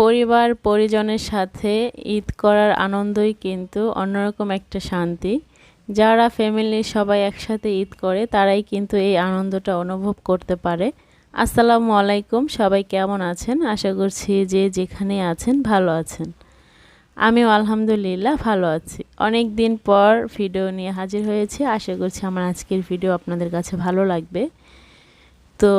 পরিবার, পরিজনের সাথে ঈদ করার আনন্দই কিন্তু অন্যরকম একটা শান্তি। যারা ফ্যামিলির সবাই একসাথে ঈদ করে, তারাই কিন্তু এই আনন্দটা অনুভব করতে পারে। আসসালামু আলাইকুম, সবাই কেমন আছেন? আশা করছি যে যেখানে আছেন, ভালো আছেন। আমিও আলহামদুলিল্লাহ ভালো আছি। অনেক দিন পর ভিডিও নিয়ে হাজির হয়েছি। আশা করছি আমার আজকের ভিডিও আপনাদের কাছে ভালো লাগবে। তো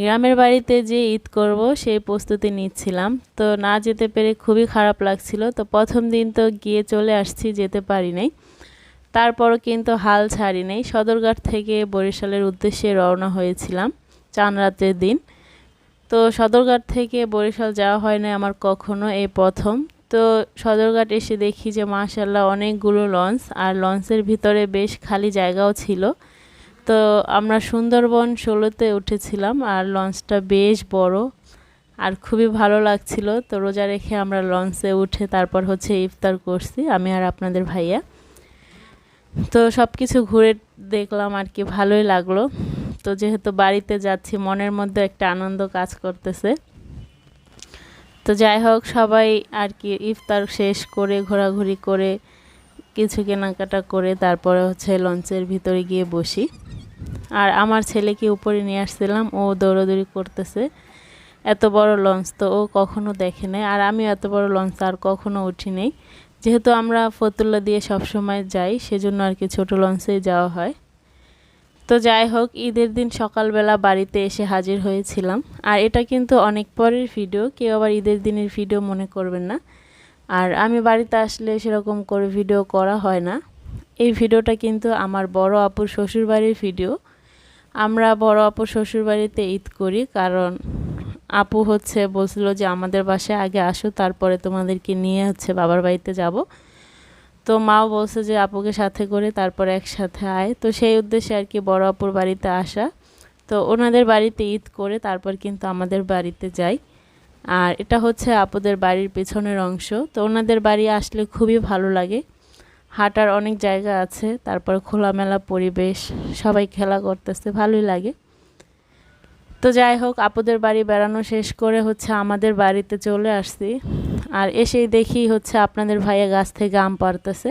গ্রামের বাড়িতে যে ঈদ করব সেই প্রস্তুতি নিচ্ছিলাম। তো না যেতে পেরে খুবই খারাপ লাগছিল। তো প্রথম দিন তো গিয়ে চলে আসছি, যেতে পারি নাই। তারপরও কিন্তু হাল ছাড়ি নেই। সদরঘাট থেকে বরিশালের উদ্দেশ্যে রওনা হয়েছিলাম চান রাতের দিন। তো সদরঘাট থেকে বরিশাল যাওয়া হয় না আমার কখনো এই প্রথম। তো সদরঘাট এসে দেখি যে মাশাল্লাহ অনেকগুলো লঞ্চ আর লঞ্চের ভিতরে বেশ খালি জায়গাও ছিল। তো আমরা সুন্দরবন ষোলোতে উঠেছিলাম আর লঞ্চটা বেশ বড় আর খুবই ভালো লাগছিল। তো রোজা রেখে আমরা লঞ্চে উঠে তারপর হচ্ছে ইফতার করছি, আমি আর আপনাদের ভাইয়া। তো সব কিছু ঘুরে দেখলাম আর কি, ভালোই লাগল। তো যেহেতু বাড়িতে যাচ্ছি, মনের মধ্যে একটা আনন্দ কাজ করতেছে। তো যাই হোক, সবাই আর কি ইফতার শেষ করে, ঘোরাঘুরি করে, কিছু কেনাকাটা করে তারপরে হচ্ছে লঞ্চের ভিতরে গিয়ে বসি। আর আমার ছেলেকে উপরে নিয়ে আসছিলাম, ও দৌড়াদৌড়ি করতেছে। এত বড় লঞ্চ তো ও কখনো দেখে নেই, আর আমি এত বড় লঞ্চ আর কখনো উঠি নেই। যেহেতু আমরা ফতুল্লা দিয়ে সবসময় যাই, সেজন্য আর কি ছোটো লঞ্চেই যাওয়া হয়। তো যাই হোক, ঈদের দিন সকালবেলা বাড়িতে এসে হাজির হয়েছিলাম। আর এটা কিন্তু অনেক পরের ভিডিও, কেউ আবার ঈদের দিনের ভিডিও মনে করবেন না। আর আমি বাড়িতে আসলে সেরকম করে ভিডিও করা হয় না। এই ভিডিওটা কিন্তু আমার বড় আপুর শ্বশুরবাড়ির ভিডিও। আমরা বড় আপু শ্বশুরবাড়িতে ঈদ করি, কারণ আপু হচ্ছে বলছিল যে আমাদের বাসায় আগে আসো, তারপরে তোমাদেরকে নিয়ে হচ্ছে বাবার বাড়িতে যাব। তো মাও বলছে যে আপুকে সাথে করে তারপরে একসাথে আয়। তো সেই উদ্দেশ্যে আর কি বড় আপুর বাড়িতে আসা। তো ওনাদের বাড়িতে ঈদ করে তারপর কিন্তু আমাদের বাড়িতে যাই। আর এটা হচ্ছে আপুদের বাড়ির পেছনের অংশ। তো ওনাদের বাড়ি আসলে খুবই ভালো লাগে। হাঁটার অনেক জায়গা আছে, তারপর খোলামেলা পরিবেশ, সবাই খেলা করতেছে, ভালোই লাগে। তো যাই হোক, আপুদের বাড়ি বেড়ানো শেষ করে হচ্ছে আমাদের বাড়িতে চলে আসছি। আর এসেই দেখি হচ্ছে আপনাদের ভাইয়া গাছ থেকে আম পারতেছে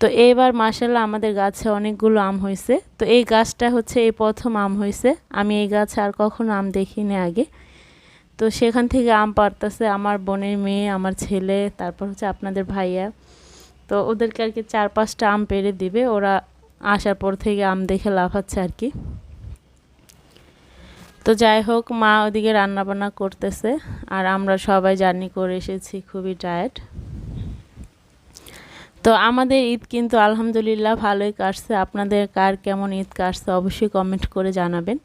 তো এইবার মাসাল্লাহ আমাদের গাছে অনেকগুলো আম হয়েছে তো এই গাছটা হচ্ছে এই প্রথম আম হয়েছে আমি এই গাছে আর কখনো আম দেখিনি আগে। তো সেখান থেকে আম পারতেছে আমার বোনের মেয়ে, আমার ছেলে, তারপর হচ্ছে আপনাদের ভাইয়া। তো ওদেরকে আর কি চার পাঁচটা আম পেরে দিবে। ওরা আসার পর থেকে আম দেখে লাফাচ্ছে আর কি। তো যাই হোক, মা ওদিকে রান্নাবান্না করতেছে আর আমরা সবাই জার্নি করে এসেছি, খুবই টায়ার্ড তো আমাদের ঈদ কিন্তু আলহামদুলিল্লাহ ভালোই কাটছে। আপনাদের কার কেমন ঈদ কাটছে অবশ্যই কমেন্ট করে জানাবেন।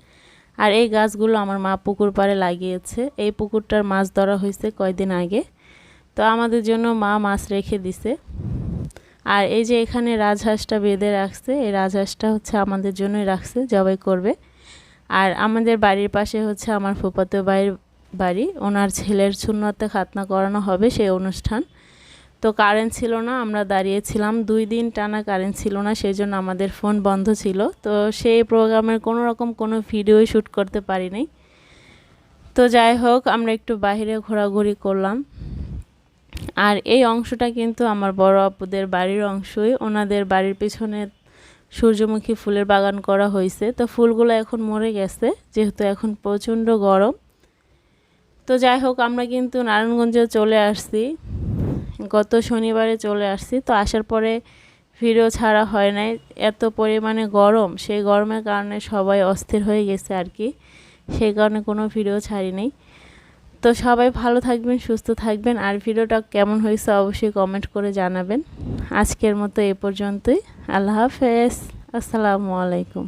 আর এই গাছগুলো আমার মা পুকুর পাড়ে লাগিয়েছে। এই পুকুরটার মাছ ধরা হয়েছে কয়দিন আগে। তো আমাদের জন্য মা মাছ রেখে দিছে। আর এই যে এখানে রাজহাঁসটা বেঁধে রাখছে, এই রাজহাঁসটা হচ্ছে আমাদের জন্যই রাখছে, জবাই করবে। আর আমাদের বাড়ির পাশে হচ্ছে আমার ফুপাতো বাড়ির বাড়ি, ওনার ছেলের শূন্যতে খাতনা করানো হবে সেই অনুষ্ঠান। তো কারেন্ট ছিল না, আমরা দাঁড়িয়েছিলাম, দুই দিন টানা কারেন্ট ছিল না, সেই জন্য আমাদের ফোন বন্ধ ছিল। তো সেই প্রোগ্রামের কোনো রকম কোনো ভিডিও শ্যুট করতে পারিনি। তো যাই হোক, আমরা একটু বাহিরে ঘোরাঘুরি করলাম। আর এই অংশটা কিন্তু আমার বড় আপুদের বাড়ির অংশই। ওনাদের বাড়ির পিছনে সূর্যমুখী ফুলের বাগান করা হয়েছে। তো ফুলগুলো এখন মরে গেছে, যেহেতু এখন প্রচণ্ড গরম। তো যাই হোক, আমরা কিন্তু নারায়ণগঞ্জে চলে আসছি। গত শনিবারে চলে আসছি। তো আসার পরে ভিডিও ছাড়া হয় নাই। এত পরিমাণে গরম, সেই গরমের কারণে সবাই অস্থির হয়ে গেছে আর কি। সেই কারণে কোনো ভিডিও ছাড়ি নেই তো সবাই ভালো থাকবেন, সুস্থ থাকবেন। আর ভিডিওটা কেমন হয়েছে অবশ্যই কমেন্ট করে জানাবেন। আজকের মতো এ পর্যন্তই। আল্লাহ হাফেজ। আসসালামু আলাইকুম।